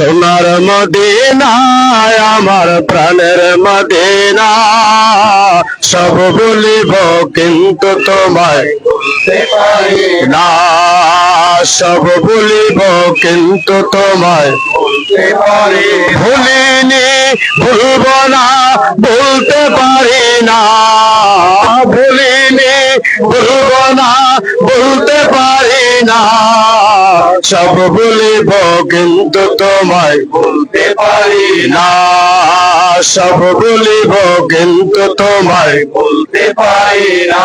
সোনার মদিনায় আমার প্রাণের মদিনা। সব বলিব, কিন্তু তোমায় না। সব বলিব, কিন্তু তোমায় ভুলিনি, ভুলব না বলতে পারি না। ভুলিনি, ভুলব না বলতে পারি না। সব বলিব কিন্তু তোমায় বলতে পারি না। সব বলিব কিন্তু তোমায় বলতে পারি না।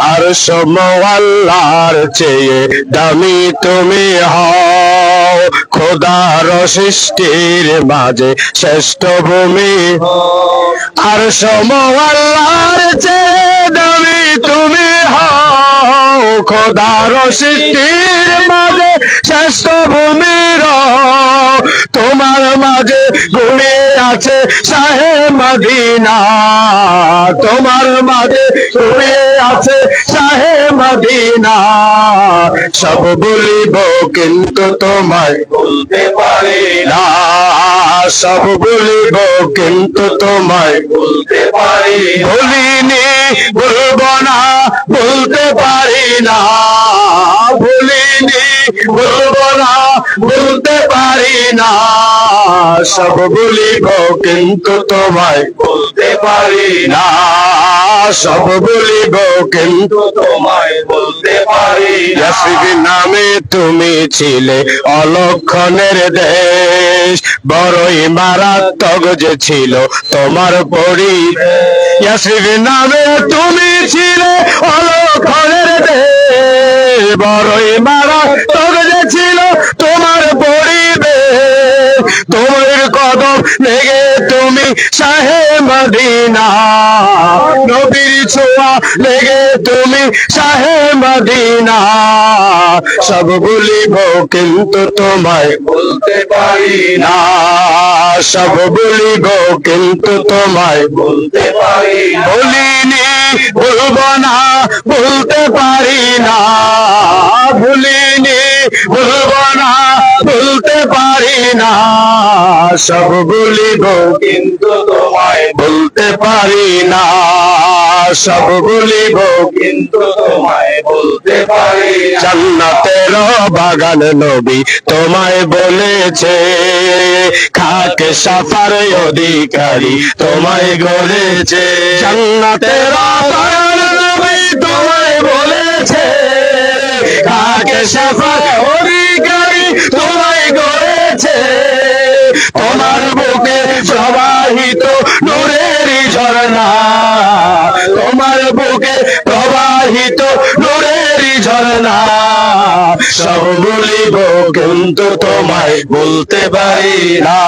আর সম আল্লাহর চেয়ে দামি তুমি হও। খোদার সৃষ্টির মাঝে শ্রেষ্ঠ ভূমি আর সম আল্লাহর চেয়ে দামি তুমি হও। খোদার সৃষ্টির মাঝে শ্রেষ্ঠ ভূমির তোমার মাঝে ঘুরে আছে শাহে মদিনা। তোমার মাঝে ঘুরে আছে শাহে মদিনা। সব বলিব কিন্তু তোমায় বলতে পারি না। সব বলিব কিন্তু তোমায় বলতে পারি না। ভুলিনি বলব না, বলতে পারি না। ভুলিনি বলব না, বলতে পারি না। সব বলিব, কিন্তু তোমায় বলতে পারি না। সব বলিব, কিন্তু তোমায় বলতে পারি না। নামে তুমি ছিলে অলক্ষণের দেশ, বড়ই মারাত্মক যে ছিল তোমার পরিবেশ। ইয়াসির নামে তুমি ছিলে মদিনা। নবীর ছোঁয়া লেগে তুমি শাহে মদিনা। সব বলিব, কিন্তু তোমায় বলতে পারি না। না সব বলিব, কিন্তু তোমায় বলতে পারি বলিনি, বলব না, বলতে পারি না। ভুলিনি বলব না, বলতে পারি না। সব বলিব কিন্তু তোমায় বলতে পারি না। সব বলিব কিন্তু তোমায় বলতে পারি জান্নাতের বাগান নবী তোমায় বলেছে। খাকে সাফার অধিকারী তোমায় গড়েছে জান্নাতের বাগান নবী তোমায় বলেছে। খাকে সাফার সব বলিব, কিন্তু তোমায় বলতে পারি না।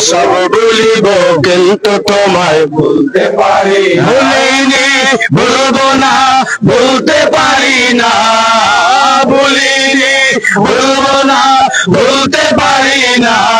সব বলিব, কিন্তু তোমায় বলতে পারি না। ভুলিনি বলব না, বলতে পারি না। ভুলিনি বলব না, বলতে পারি না।